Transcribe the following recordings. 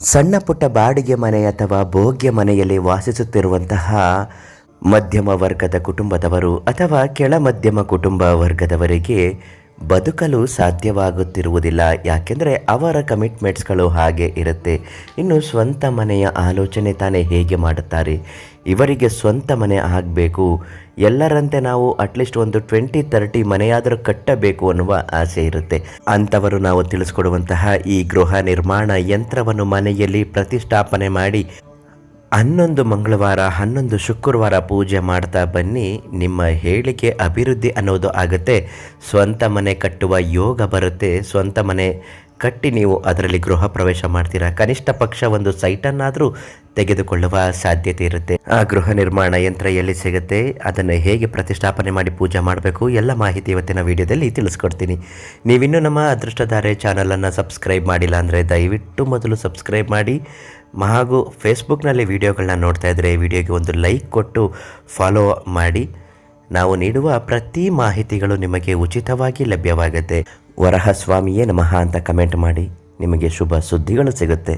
ಸಣ್ಣ ಪುಟ್ಟ ಬಾಡಿಗೆ ಮನೆ ಅಥವಾ ಭೋಗ್ಯ ಮನೆಯಲ್ಲಿ ವಾಸಿಸುತ್ತಿರುವಂತಹ ಮಧ್ಯಮ ವರ್ಗದ ಕುಟುಂಬದವರು ಅಥವಾ ಕೆಳ ಮಧ್ಯಮ ಕುಟುಂಬ ವರ್ಗದವರಿಗೆ ಬದುಕಲು ಸಾಧ್ಯವಾಗುತ್ತಿರುವುದಿಲ್ಲ. ಯಾಕೆಂದರೆ ಅವರ ಕಮಿಟ್ಮೆಂಟ್ಸ್ಗಳು ಹಾಗೆ ಇರುತ್ತೆ. ಇನ್ನು ಸ್ವಂತ ಮನೆಯ ಆಲೋಚನೆ ತಾನೇ ಹೇಗೆ ಮಾಡುತ್ತಾರೆ? ಇವರಿಗೆ ಸ್ವಂತ ಮನೆ ಆಗಬೇಕು. ಎಲ್ಲರಂತೆ ನಾವು ಅಟ್ಲೀಸ್ಟ್ ಒಂದು ಟ್ವೆಂಟಿ ತರ್ಟಿ ಮನೆಯಾದರೂ ಕಟ್ಟಬೇಕು ಅನ್ನುವ ಆಸೆ ಇರುತ್ತೆ. ಅಂಥವರು ನಾವು ತಿಳಿಸ್ಕೊಡುವಂತಹ ಈ ಗೃಹ ನಿರ್ಮಾಣ ಯಂತ್ರವನ್ನು ಮನೆಯಲ್ಲಿ ಪ್ರತಿಷ್ಠಾಪನೆ ಮಾಡಿ ಹನ್ನೊಂದು ಮಂಗಳವಾರ, ಹನ್ನೊಂದು ಶುಕ್ರವಾರ ಪೂಜೆ ಮಾಡ್ತಾ ಬನ್ನಿ. ನಿಮ್ಮ ಹೇಳಿಕೆ ಅಭಿವೃದ್ಧಿ ಅನ್ನೋದು ಆಗುತ್ತೆ. ಸ್ವಂತ ಮನೆ ಕಟ್ಟುವ ಯೋಗ ಬರುತ್ತೆ. ಸ್ವಂತ ಮನೆ ಕಟ್ಟಿ ನೀವು ಅದರಲ್ಲಿ ಗೃಹ ಪ್ರವೇಶ ಮಾಡ್ತೀರಾ? ಕನಿಷ್ಠ ಪಕ್ಷ ಒಂದು ಸೈಟನ್ನಾದರೂ ತೆಗೆದುಕೊಳ್ಳುವ ಸಾಧ್ಯತೆ ಇರುತ್ತೆ. ಆ ಗೃಹ ನಿರ್ಮಾಣ ಯಂತ್ರ ಎಲ್ಲಿ ಸಿಗುತ್ತೆ? ಅದನ್ನು ಹೇಗೆ ಪ್ರತಿಷ್ಠಾಪನೆ ಮಾಡಿ ಪೂಜೆ ಮಾಡಬೇಕು? ಎಲ್ಲ ಮಾಹಿತಿ ಇವತ್ತಿನ ವಿಡಿಯೋದಲ್ಲಿ ತಿಳಿಸ್ಕೊಡ್ತೀನಿ. ನೀವಿನ್ನೂ ನಮ್ಮ ಅದೃಷ್ಟಧಾರೆ ಚಾನಲನ್ನು ಸಬ್ಸ್ಕ್ರೈಬ್ ಮಾಡಿಲ್ಲ ಅಂದರೆ ದಯವಿಟ್ಟು ಮೊದಲು ಸಬ್ಸ್ಕ್ರೈಬ್ ಮಾಡಿ. ಹಾಗೂ ಫೇಸ್ಬುಕ್ನಲ್ಲಿ ವಿಡಿಯೋಗಳನ್ನ ನೋಡ್ತಾ ಇದ್ದರೆ ವಿಡಿಯೋಗೆ ಒಂದು ಲೈಕ್ ಕೊಟ್ಟು ಫಾಲೋ ಮಾಡಿ. ನಾವು ನೀಡುವ ಪ್ರತಿ ಮಾಹಿತಿಗಳು ನಿಮಗೆ ಉಚಿತವಾಗಿ ಲಭ್ಯವಾಗುತ್ತೆ. ವರಹ ಸ್ವಾಮಿಯೇ ನಮಃ ಅಂತ ಕಮೆಂಟ್ ಮಾಡಿ ನಿಮಗೆ ಶುಭ ಸುದ್ದಿಗಳು ಸಿಗುತ್ತೆ.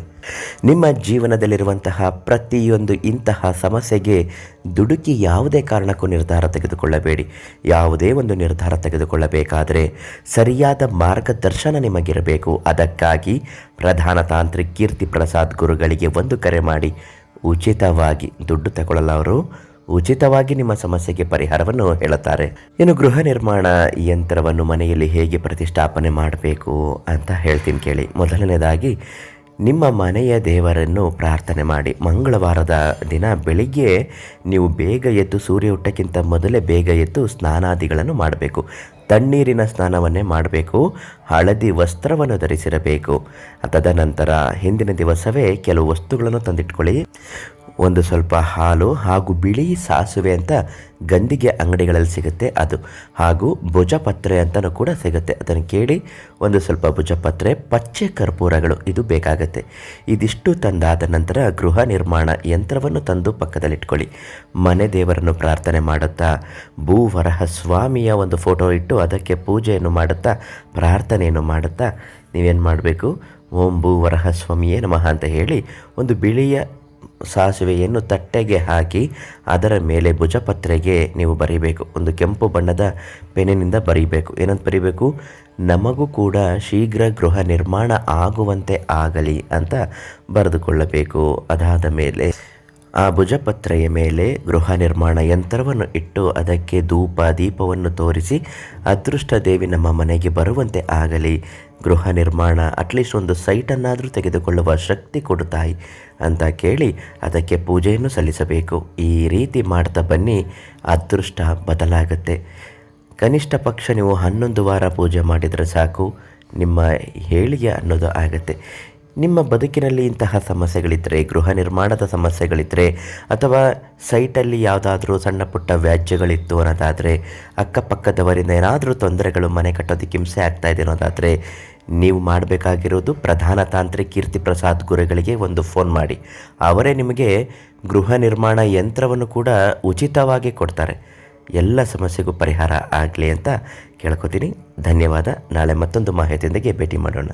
ನಿಮ್ಮ ಜೀವನದಲ್ಲಿರುವಂತಹ ಪ್ರತಿಯೊಂದು ಇಂತಹ ಸಮಸ್ಯೆಗೆ ದುಡುಕಿ ಯಾವುದೇ ಕಾರಣಕ್ಕೂ ನಿರ್ಧಾರ ತೆಗೆದುಕೊಳ್ಳಬೇಡಿ. ಯಾವುದೇ ಒಂದು ನಿರ್ಧಾರ ತೆಗೆದುಕೊಳ್ಳಬೇಕಾದರೆ ಸರಿಯಾದ ಮಾರ್ಗದರ್ಶನ ನಿಮಗಿರಬೇಕು. ಅದಕ್ಕಾಗಿ ಪ್ರಧಾನ ತಾಂತ್ರಿಕ್ ಕೀರ್ತಿ ಪ್ರಸಾದ್ ಗುರುಗಳಿಗೆ ಒಂದು ಕರೆ ಮಾಡಿ, ಉಚಿತವಾಗಿ ದುಡ್ಡು ತಗೊಳ್ಳಲ್ಲ ಅವರು. ಉಚಿತವಾಗಿ ನಿಮ್ಮ ಸಮಸ್ಯೆಗೆ ಪರಿಹಾರವನ್ನು ಹೇಳುತ್ತಾರೆ. ಇನ್ನು ಗೃಹ ನಿರ್ಮಾಣ ಯಂತ್ರವನ್ನು ಮನೆಯಲ್ಲಿ ಹೇಗೆ ಪ್ರತಿಷ್ಠಾಪನೆ ಮಾಡಬೇಕು ಅಂತ ಹೇಳ್ತೀನಿ ಕೇಳಿ. ಮೊದಲನೇದಾಗಿ, ನಿಮ್ಮ ಮನೆಯ ದೇವರನ್ನು ಪ್ರಾರ್ಥನೆ ಮಾಡಿ. ಮಂಗಳವಾರದ ದಿನ ಬೆಳಿಗ್ಗೆ ನೀವು ಬೇಗ ಎದ್ದು ಸೂರ್ಯ ಹುಟ್ಟಕ್ಕಿಂತ ಮೊದಲೇ ಬೇಗ ಎದ್ದು ಸ್ನಾನಾದಿಗಳನ್ನು ಮಾಡಬೇಕು. ತಣ್ಣೀರಿನ ಸ್ನಾನವನ್ನೇ ಮಾಡಬೇಕು. ಹಳದಿ ವಸ್ತ್ರವನ್ನು ಧರಿಸಿರಬೇಕು. ತದನಂತರ ಹಿಂದಿನ ದಿವಸವೇ ಕೆಲವು ವಸ್ತುಗಳನ್ನು ತಂದಿಟ್ಕೊಳ್ಳಿ. ಒಂದು ಸ್ವಲ್ಪ ಹಾಲು ಹಾಗೂ ಬಿಳಿ ಸಾಸುವೆ ಅಂತ ಗಂದಿಗೆ ಅಂಗಡಿಗಳಲ್ಲಿ ಸಿಗುತ್ತೆ ಅದು. ಹಾಗೂ ಭುಜಪತ್ರೆ ಅಂತಲೂ ಕೂಡ ಸಿಗುತ್ತೆ. ಅದನ್ನು ಕೇಳಿ ಒಂದು ಸ್ವಲ್ಪ ಭುಜಪತ್ರೆ, ಪಚ್ಚೆ ಕರ್ಪೂರಗಳು ಇದು ಬೇಕಾಗುತ್ತೆ. ಇದಿಷ್ಟು ತಂದಾದ ನಂತರ ಗೃಹ ನಿರ್ಮಾಣ ಯಂತ್ರವನ್ನು ತಂದು ಪಕ್ಕದಲ್ಲಿಟ್ಕೊಳ್ಳಿ. ಮನೆ ದೇವರನ್ನು ಪ್ರಾರ್ಥನೆ ಮಾಡುತ್ತಾ, ಭೂವರಹ ಸ್ವಾಮಿಯ ಒಂದು ಫೋಟೋ ಇಟ್ಟು ಅದಕ್ಕೆ ಪೂಜೆಯನ್ನು ಮಾಡುತ್ತಾ, ಪ್ರಾರ್ಥನೆಯನ್ನು ಮಾಡುತ್ತಾ ನೀವೇನು ಮಾಡಬೇಕು? ಓಂ ಭೂವರಹ ಸ್ವಾಮಿಯೇ ನಮಃ ಅಂತ ಹೇಳಿ ಒಂದು ಬಿಳಿಯ ಸಾಸಿವೆಯನ್ನು ತಟ್ಟೆಗೆ ಹಾಕಿ ಅದರ ಮೇಲೆ ಭುಜಪತ್ರೆಗೆ ನೀವು ಬರೀಬೇಕು. ಒಂದು ಕೆಂಪು ಬಣ್ಣದ ಪೆನ್ನಿನಿಂದ ಬರೀಬೇಕು. ಏನಂತ ಬರೀಬೇಕು? ನಮಗೂ ಕೂಡ ಶೀಘ್ರ ಗೃಹ ನಿರ್ಮಾಣ ಆಗುವಂತೆ ಆಗಲಿ ಅಂತ ಬರೆದುಕೊಳ್ಳಬೇಕು. ಅದಾದ ಮೇಲೆ ಆ ಭುಜಪತ್ರೆಯ ಮೇಲೆ ಗೃಹ ನಿರ್ಮಾಣ ಯಂತ್ರವನ್ನು ಇಟ್ಟು ಅದಕ್ಕೆ ಧೂಪ, ದೀಪವನ್ನು ತೋರಿಸಿ ಅದೃಷ್ಟ ದೇವಿ ನಮ್ಮ ಮನೆಗೆ ಬರುವಂತೆ ಆಗಲಿ. ಗೃಹ ನಿರ್ಮಾಣ ಅಟ್ಲೀಸ್ಟ್ ಒಂದು ಸೈಟನ್ನಾದರೂ ತೆಗೆದುಕೊಳ್ಳುವ ಶಕ್ತಿ ಕೊಡುತ್ತಾಯಿ ಅಂತ ಕೇಳಿ ಅದಕ್ಕೆ ಪೂಜೆಯನ್ನು ಸಲ್ಲಿಸಬೇಕು. ಈ ರೀತಿ ಮಾಡ್ತಾ ಬನ್ನಿ, ಅದೃಷ್ಟ ಬದಲಾಗುತ್ತೆ. ಕನಿಷ್ಠ ಪಕ್ಷ ನೀವು ಹನ್ನೊಂದು ವಾರ ಪೂಜೆ ಮಾಡಿದರೆ ಸಾಕು, ನಿಮ್ಮ ಹೇಳಿಗೆ ಅನ್ನೋದು ಆಗುತ್ತೆ. ನಿಮ್ಮ ಬದುಕಿನಲ್ಲಿ ಇಂತಹ ಸಮಸ್ಯೆಗಳಿದ್ದರೆ ಗೃಹ ನಿರ್ಮಾಣದ ಸಮಸ್ಯೆಗಳಿದ್ದರೆ ಅಥವಾ ಸೈಟಲ್ಲಿ ಯಾವುದಾದ್ರೂ ಸಣ್ಣ ಪುಟ್ಟ ವ್ಯಾಜ್ಯಗಳಿತ್ತು ಅನ್ನೋದಾದರೆ, ಅಕ್ಕಪಕ್ಕದವರಿಂದ ಏನಾದರೂ ತೊಂದರೆಗಳು ಮನೆ ಕಟ್ಟೋದಕ್ಕೆ ಹಿಂಸೆ ಆಗ್ತಾ ಇದೆ ಅನ್ನೋದಾದರೆ, ನೀವು ಮಾಡಬೇಕಾಗಿರೋದು ಪ್ರಧಾನ ತಾಂತ್ರಿ ಕೀರ್ತಿ ಪ್ರಸಾದ್ ಗುರುಗಳಿಗೆ ಒಂದು ಫೋನ್ ಮಾಡಿ. ಅವರೇ ನಿಮಗೆ ಗೃಹ ನಿರ್ಮಾಣ ಯಂತ್ರವನ್ನು ಕೂಡ ಉಚಿತವಾಗಿ ಕೊಡ್ತಾರೆ. ಎಲ್ಲ ಸಮಸ್ಯೆಗೂ ಪರಿಹಾರ ಆಗಲಿ ಅಂತ ಕೇಳ್ಕೊತೀನಿ. ಧನ್ಯವಾದ. ನಾಳೆ ಮತ್ತೊಂದು ಮಾಹಿತಿಯೊಂದಿಗೆ ಭೇಟಿ ಮಾಡೋಣ.